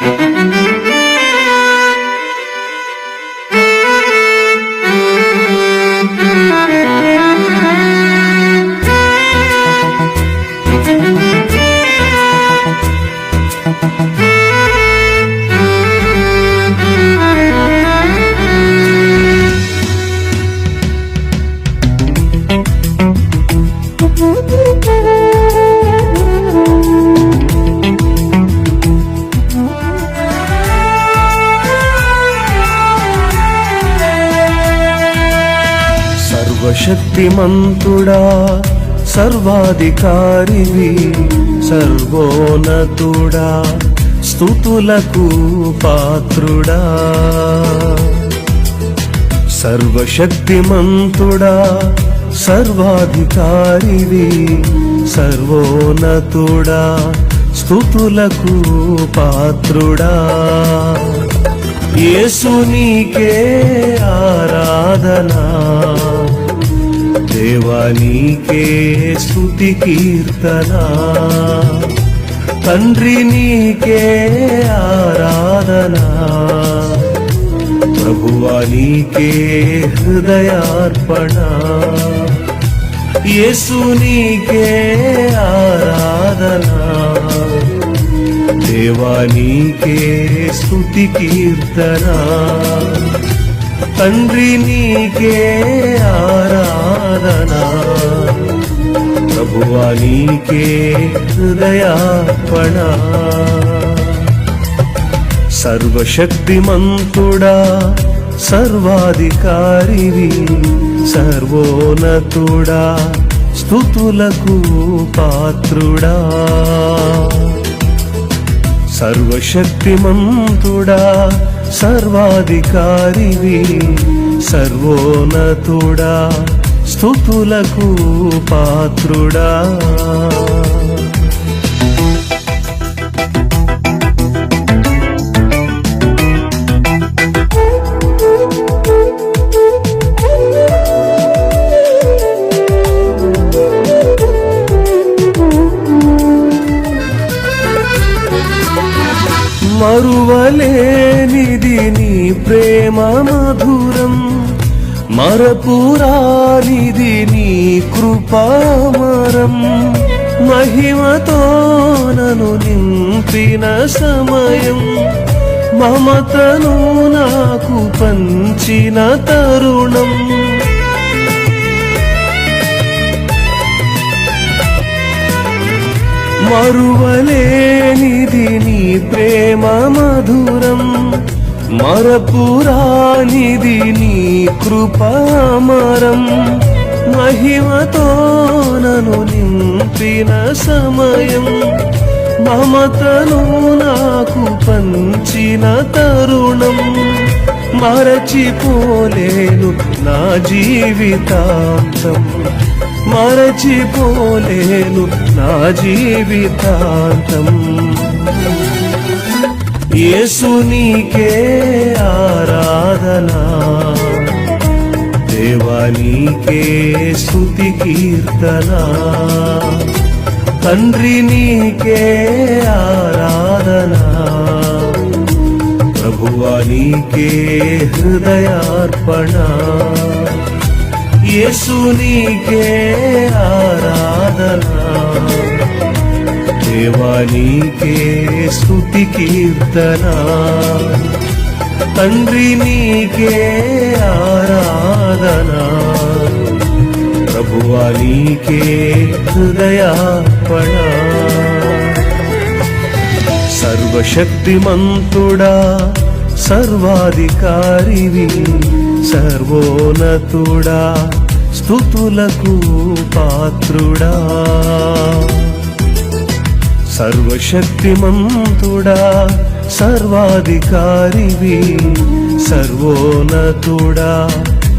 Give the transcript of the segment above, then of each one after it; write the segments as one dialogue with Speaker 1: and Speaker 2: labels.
Speaker 1: Thank you. శక్తిమంతుడా సర్వాధికారివి సర్వోన్నతుడా స్థుతులకు పాత్రుడా. సర్వశక్తిమంతుడా సర్వాధికారివి సర్వోన్నతుడా స్థుతులకు పాత్రుడా. యేసు నీకే ఆరాధనా. దేవా నీకే స్తుతి కీర్తన. తండ్రి నీకే ఆరాధన. ప్రభువా నీకే హృదయార్పణ. యేసు నీకే ఆరాధన. దేవా నీకే స్తుతి కీర్తన. తండ్రి నీకే ఆరాధన. ప్రభువా నీకే హృదయార్పణ. సర్వశక్తిమంతుడా సర్వాధికారివి సర్వోన్నతుడా స్థుతులకు పాత్రుడా. సర్వశక్తిమంతుడా సర్వాధికారివి సర్వోన్నతుడా స్థుతులకు పాత్రుడా. మరపురానిది నీ కృపామరం. మహిమతో నను నింపిన సమయం. మమతను నాకు పంచిన తరుణం. మరువలేనిది నీ ప్రేమ మధురం. మరపురానిది కృపామరం మహిమతో నను నింపిన సమయం. మమతను నాకు పంచిన తరుణం మరచిపోలేను నా జీవితాంతం. మరచిపోలేను నా జీవితాంతం. యేసు నీకే ఆరాధనా. దేవా నీకే స్తుతి కీర్తన. తండ్రి నీకే ఆరాధనా. ప్రభువా నీకే హృదయార్పణ. యేసు నీకే ఆరాధన. దేవా నీకే స్తుతి కీర్తన. తండ్రి నీకే ఆరాధన. నీకే హృదయార్పణ. సర్వశక్తిమంతుడా సర్వాధికారివి సర్వోన్నతుడా స్థుతులకు పాత్రుడా. సర్వశక్తిమంతుడా సర్వాధికారివి సర్వోన్నతుడా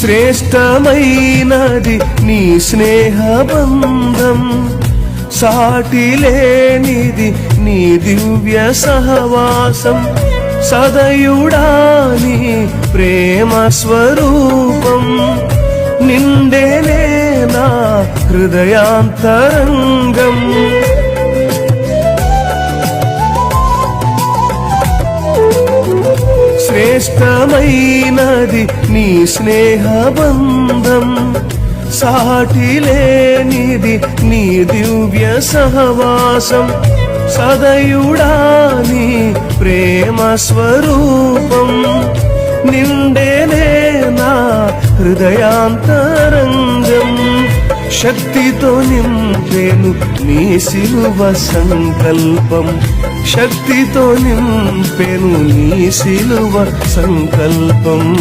Speaker 1: శ్రేష్టమైనది నీ స్నేహబంధం. సాటి లేనిది నీ దివ్య సహవాసం. సదయుడాని ప్రేమ స్వరూపం. నిండేనే నా హృదయాంతరంగం. శ్రేష్టమైనది నీ స్నేహబంధం. సాటి లేనిది నీ దివ్య సహవాసం. సదయుడాని ప్రేమ స్వరూపం. నిండేనే నా హృదయాంతరంగం. శక్తితో నింపేను నీ సిలువ సంకల్పం. శక్తితో నింపెను నీ సిలువ సంకల్పం.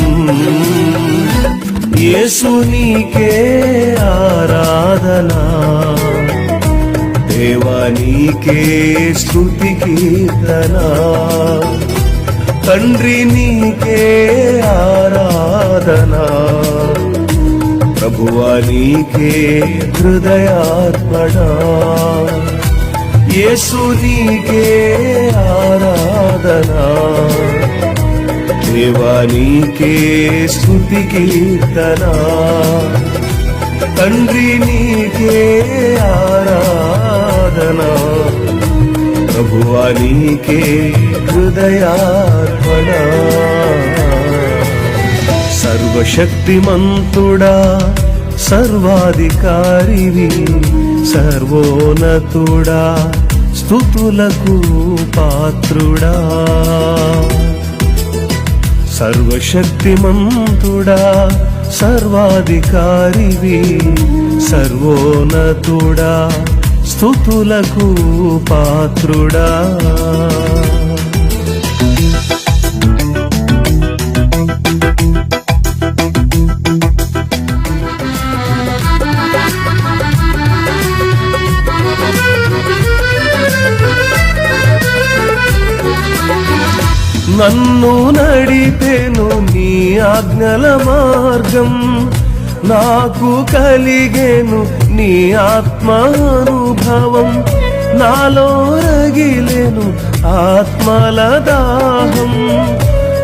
Speaker 1: యేసు నీకే ఆరాధనా. దేవా నీకే స్తుతి కీర్తనా. తండ్రి నీకే ఆరాధన. ప్రభువా నీకే హృదయార్పణ. యేసు నీకే ఆరాధనా. దేవా నీకే స్తుతి కీర్తనా. తండ్రి నీకే ఆరాధనా. ప్రభువా నీకే హృదయార్పణ. సర్వశక్తిమంతుడా సర్వాధికారివి సర్వోన్నతుడా స్థుతులకు పాత్రుడా. సర్వశక్తిమంతుడా సర్వాధికారివి సర్వోన్నతుడా స్థుతులకు పాత్రుడా. నన్ను నడిపెను నీ ఆజ్ఞల మార్గం. నాకు కలిగేను నీ ఆత్మానుభవం. నాలో రగిలేను ఆత్మల దాహం.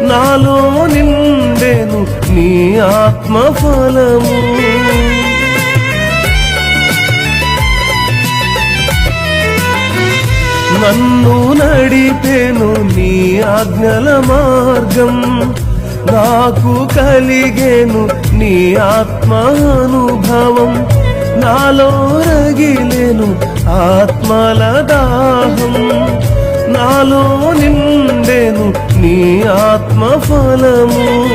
Speaker 1: నాలో నిండేను నీ ఆత్మ నన్ను నడిపెను నీ ఆజ్ఞల మార్గం. నాకు కలిగేను నీ ఆత్మానుభవం. నాలో రగిలేను ఆత్మల దాహం. నాలో నిండెను నీ ఆత్మ ఫలము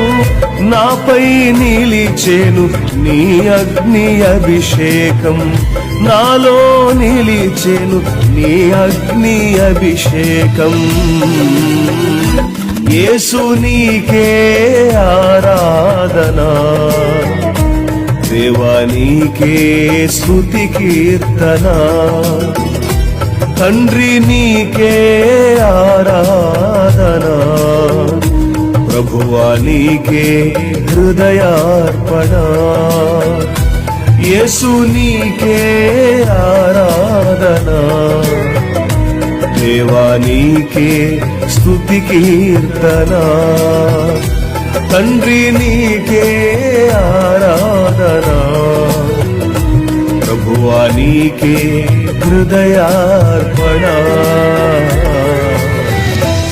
Speaker 1: నాపై నిలిచేను నీ అగ్ని అభిషేకం. నాలో నిలిచేను నీ అగ్ని అభిషేకం. యేసు నీకే ఆరాధనా. దేవా నీకే స్తుతి కీర్తనా. తండ్రి నీకే ఆరాధనా. ప్రభువా నీకే హృదయార్పణ. యేసు నీకే ఆరాధనా. దేవా నీకే స్థుతి కీర్తనా. తండ్రి నీకే ఆరాధనా. ప్రభువా నీకే హృదయార్పణ.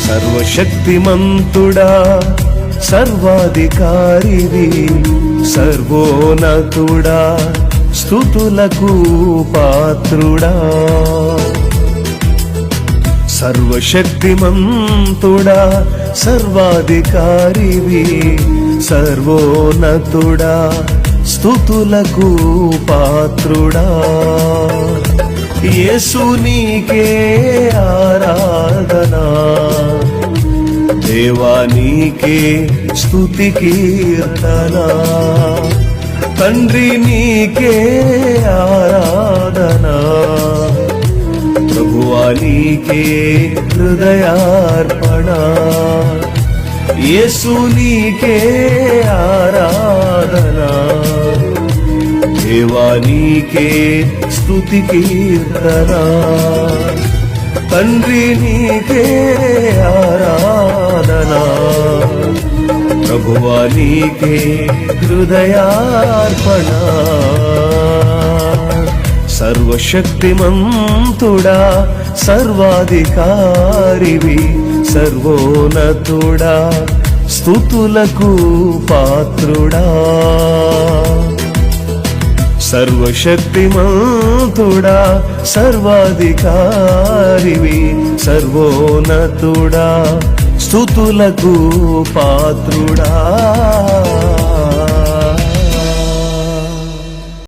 Speaker 1: సర్వశక్తిమంతుడా సర్వాధికారివి సర్వోన్నతుడా స్థుతులకు పాత్రుడా. సర్వశక్తిమంతుడా సర్వాధికారివి సర్వోన్నతుడా స్థుతులకు పాత్రుడా. యేసు నీకే ఆరాధనా. దేవా నీకే స్థుతి కీర్తనా. తండ్రి నీకే ఆరాధనా. ప్రభువా నీకే హృదయార్పణ. యేసు నీకే ఆరాధనా. దేవా నీకే స్తుతి కీర్తనా. తండ్రి నీకే ఆరాధనా. ప్రభువా నీకే హృదయార్పణ. సర్వశక్తిమంతుడా సర్వాధికారివి సర్వోన్నతుడా స్థుతులకు పాత్రుడా. సర్వశక్తిమంతుడా సర్వాధికారివి సర్వోన్నతుడా స్థుతులకు పాత్రుడా.